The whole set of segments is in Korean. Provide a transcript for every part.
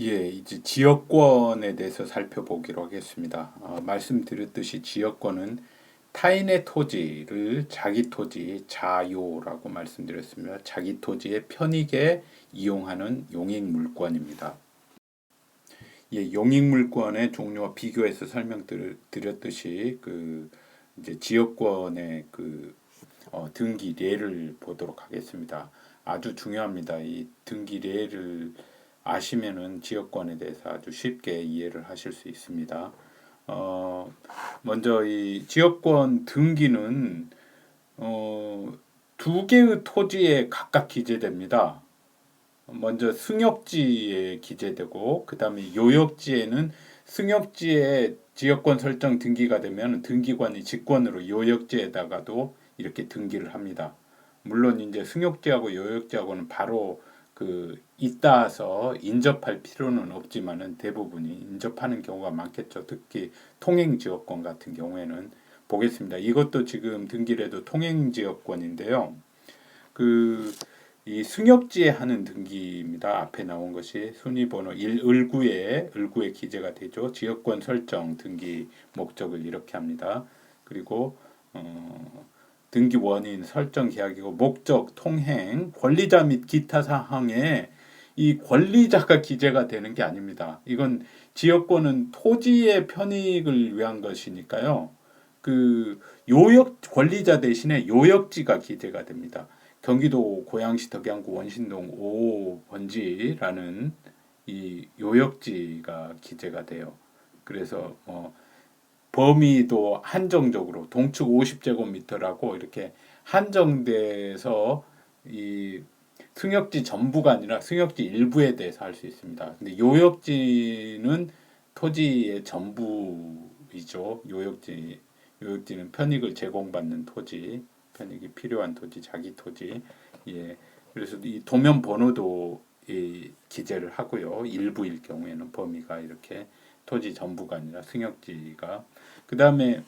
예, 이제 지역권에 대해서 살펴보기로 하겠습니다. 어, 말씀드렸듯이 지역권은 타인의 토지를 자기 토지 자요라고 말씀드렸습니다. 자기 토지의 편익에 이용하는 용익물권입니다. 예, 용익물권의 종류와 비교해서 설명드렸듯이 그 이제 지역권의 그 어, 등기례를 보도록 하겠습니다. 아주 중요합니다. 이 등기례를 아시면은 지역권에 대해서 아주 쉽게 이해를 하실 수 있습니다. 어, 먼저 이 지역권 등기는 어, 두 개의 토지에 각각 기재됩니다. 먼저 승역지에 기재되고 그 다음에 요역지에는 승역지에 지역권 설정 등기가 되면 등기관이 직권으로 요역지에다가도 이렇게 등기를 합니다. 물론 이제 승역지하고 요역지하고는 바로 그 있다서 인접할 필요는 없지만은 대부분이 인접하는 경우가 많겠죠. 특히 통행 지역권 같은 경우에는 보겠습니다. 이것도 지금 등기래도 통행 지역권인데요. 그 이 승역지에 하는 등기입니다. 앞에 나온 것이 순위번호 1 을구에 을구에 기재가 되죠. 지역권 설정 등기 목적을 이렇게 합니다. 그리고 어, 등기 원인 설정 계약이고 목적 통행 권리자 및 기타 사항에 이 권리자가 기재가 되는 게 아닙니다. 이건 지역권은 토지의 편익을 위한 것이니까요. 그 요역 권리자 대신에 요역지가 기재가 됩니다. 경기도 고양시 덕양구 원신동 5번지라는 이 요역지가 기재가 돼요. 그래서 뭐 범위도 한정적으로 동축 50제곱미터라고 이렇게 한정돼서 이 승역지 전부가 아니라 승역지 일부에 대해서 할 수 있습니다. 근데 요역지는 토지의 전부이죠. 요역지 요역지는 편익을 제공받는 토지, 편익이 필요한 토지, 자기 토지. 예. 그래서 이 도면 번호도 이 기재를 하고요. 일부일 경우에는 범위가 이렇게 토지 전부가 아니라 승역지가 그 다음에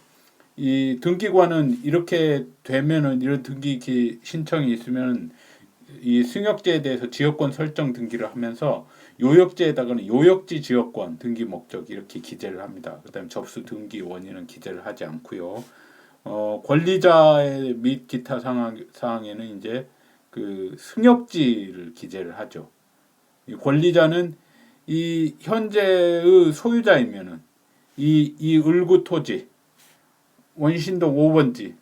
이 등기관은 이렇게 되면은 이런 등기 신청이 있으면 이 승역지에 대해서 지역권 설정 등기를 하면서 요역지에다가는 요역지 지역권 등기 목적 이렇게 기재를 합니다. 그다음에 접수 등기 원인은 기재를 하지 않고요. 어, 권리자 및 기타 상황 사항에는 이제 그 승역지를 기재를 하죠. 이 권리자는 이 현재의 소유자이면은 이, 이 을구 토지 원신동 5번지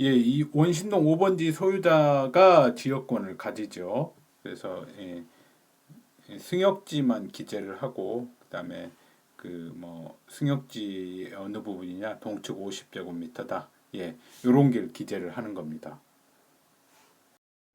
예, 이 원신동 5번지 소유자가 지역권을 가지죠. 그래서 예, 승역지만 기재를 하고 그다음에 그 뭐 승역지 어느 부분이냐 동측 50제곱미터다. 예, 요런 게 기재를 하는 겁니다.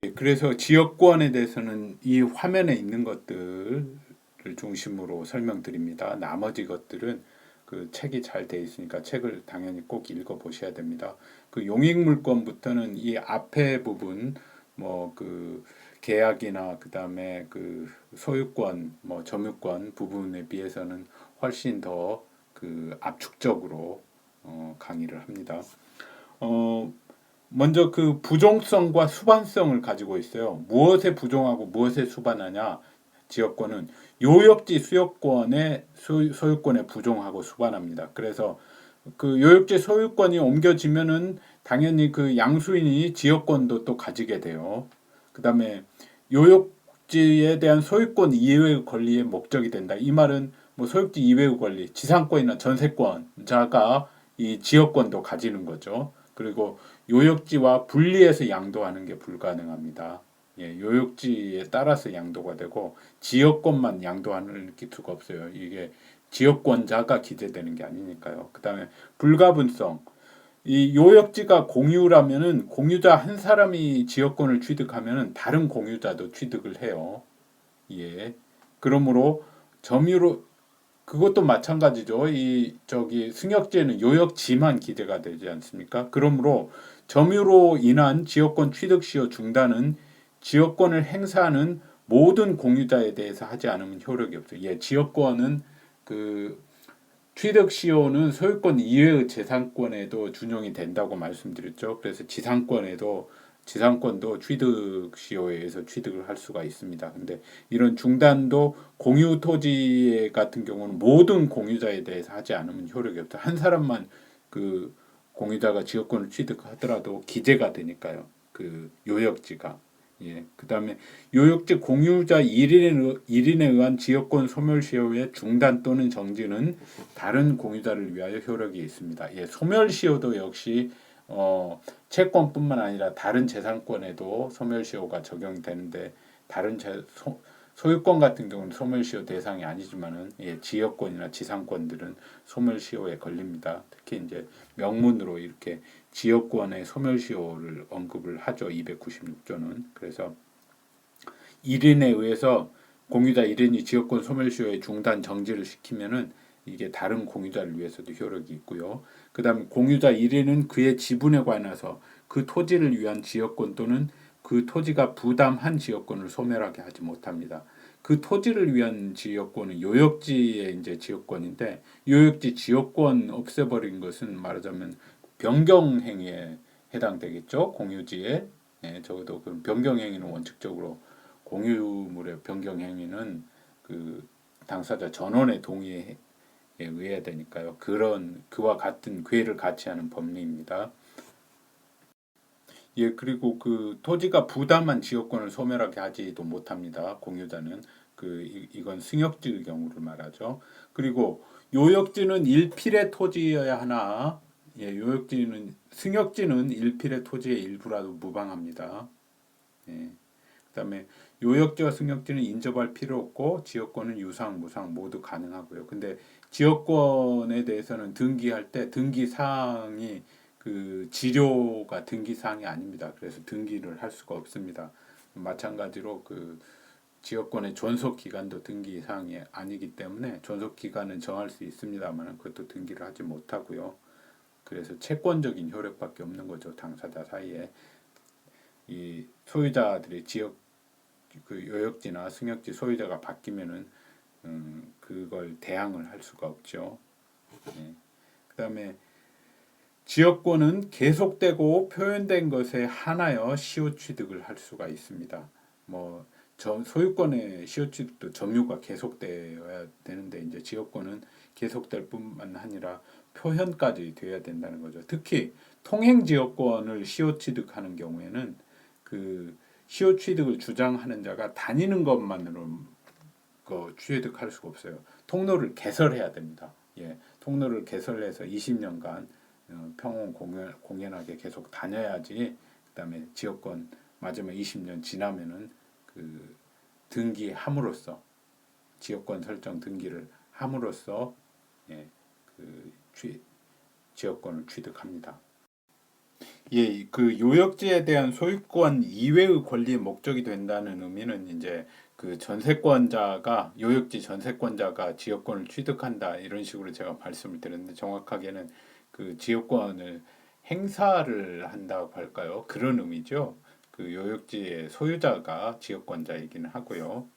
예, 그래서 지역권에 대해서는 이 화면에 있는 것들을 중심으로 설명드립니다. 나머지 것들은 그 책이 잘 돼 있으니까 책을 당연히 꼭 읽어 보셔야 됩니다. 그 용익물권부터는 이 앞에 부분 뭐 그 계약이나 그다음에 그 소유권 뭐 점유권 부분에 비해서는 훨씬 더 그 압축적으로 어 강의를 합니다. 어 먼저 그 부종성과 수반성을 가지고 있어요. 무엇에 부종하고 무엇에 수반하냐? 지역권은 요역지 수요권의 소유권에 부종하고 수반합니다. 그래서 그 요역지 소유권이 옮겨지면은 당연히 그 양수인이 지역권도 또 가지게 돼요. 그다음에 요역지에 대한 소유권 이외의 권리의 목적이 된다. 이 말은 뭐 소유지 이외의 권리, 지상권이나 전세권자가 이 지역권도 가지는 거죠. 그리고 요역지와 분리해서 양도하는 게 불가능합니다. 예, 요역지에 따라서 양도가 되고 지역권만 양도하는 기수가 없어요. 이게 지역권자가 기재되는 게 아니니까요. 그다음에 불가분성. 이 요역지가 공유라면은 공유자 한 사람이 지역권을 취득하면은 다른 공유자도 취득을 해요. 예. 그러므로 점유로 그것도 마찬가지죠. 이 저기 승역지에는 요역지만 기재가 되지 않습니까? 그러므로 점유로 인한 지역권 취득 시효 중단은 지역권을 행사하는 모든 공유자에 대해서 하지 않으면 효력이 없어요. 예, 지역권은 그 취득 시효는 소유권 이외의 재산권에도 준용이 된다고 말씀드렸죠. 그래서 지상권에도 지상권도 취득 시효에 의해서 취득을 할 수가 있습니다. 근데 이런 중단도 공유 토지 같은 경우는 모든 공유자에 대해서 하지 않으면 효력이 없다. 한 사람만 그 공유자가 지역권을 취득하더라도 기재가 되니까요. 그 요역지가 예. 그다음에 요역지 공유자 1인에, 1인에 의한 지역권 소멸 시효의 중단 또는 정지는 다른 공유자를 위하여 효력이 있습니다. 예. 소멸 시효도 역시 어, 채권뿐만 아니라 다른 재산권에도 소멸 시효가 적용되는데 다른 재, 소, 소유권 같은 경우는 소멸시효 대상이 아니지만은 예, 지역권이나 지상권들은 소멸시효에 걸립니다. 특히 이제 명문으로 이렇게 지역권의 소멸시효를 언급을 하죠. 296조는 그래서 1인에 의해서 공유자 1인이 지역권 소멸시효의 중단 정지를 시키면은 이게 다른 공유자를 위해서도 효력이 있고요. 그다음 공유자 1인은 그의 지분에 관해서 그 토지를 위한 지역권 또는 그 토지가 부담한 지역권을 소멸하게 하지 못합니다. 그 토지를 위한 지역권은 요역지의 이제 지역권인데 요역지 지역권 없애버린 것은 말하자면 변경 행위에 해당되겠죠. 공유지에 예, 적어도 그 변경 행위는 원칙적으로 공유물의 변경 행위는 그 당사자 전원의 동의에 의해야 되니까요. 그런 그와 같은 괴를 같이 하는 법리입니다. 예, 그리고 그 토지가 부담한 지역권을 소멸하게 하지도 못합니다. 공유자는 그 이, 이건 승역지의 경우를 말하죠. 그리고 요역지는 일필의 토지여야 하나, 예, 요역지는 승역지는 일필의 토지의 일부라도 무방합니다. 예. 그다음에 요역지와 승역지는 인접할 필요 없고 지역권은 유상, 무상 모두 가능하고요. 근데 지역권에 대해서는 등기할 때 등기 사항이 그 지료가 등기 사항이 아닙니다. 그래서 등기를 할 수가 없습니다. 마찬가지로 그 지역권의 존속 기간도 등기 사항이 아니기 때문에 존속 기간은 정할 수 있습니다만 그것도 등기를 하지 못하고요. 그래서 채권적인 효력밖에 없는 거죠. 당사자 사이에 이 소유자들의 지역 그 요역지나 승역지 소유자가 바뀌면은 음, 그걸 대항을 할 수가 없죠. 네. 그 다음에 지역권은 계속되고 표현된 것에 한하여 시효 취득을 할 수가 있습니다. 뭐 소유권의 시효 취득도 점유가 계속되어야 되는데 이제 지역권은 계속될 뿐만 아니라 표현까지 되어야 된다는 거죠. 특히 통행 지역권을 시효 취득하는 경우에는 그 시효 취득을 주장하는 자가 다니는 것만으로 그 취득할 수가 없어요. 통로를 개설해야 됩니다. 예, 통로를 개설해서 20년간 어, 평온 공연, 공연하게 계속 다녀야지 그다음에 지역권 맞으면 20년 지나면은 그 등기함으로써 지역권 설정 등기를 함으로써 예, 그 취, 지역권을 취득합니다. 예, 그 요역지에 대한 소유권 이외의 권리의 목적이 된다는 의미는 이제 그 전세권자가 요역지 전세권자가 지역권을 취득한다 이런 식으로 제가 말씀을 드렸는데 정확하게는 그 지역권을 행사를 한다고 할까요? 그런 의미죠. 그 요역지의 소유자가 지역권자이기는 하고요.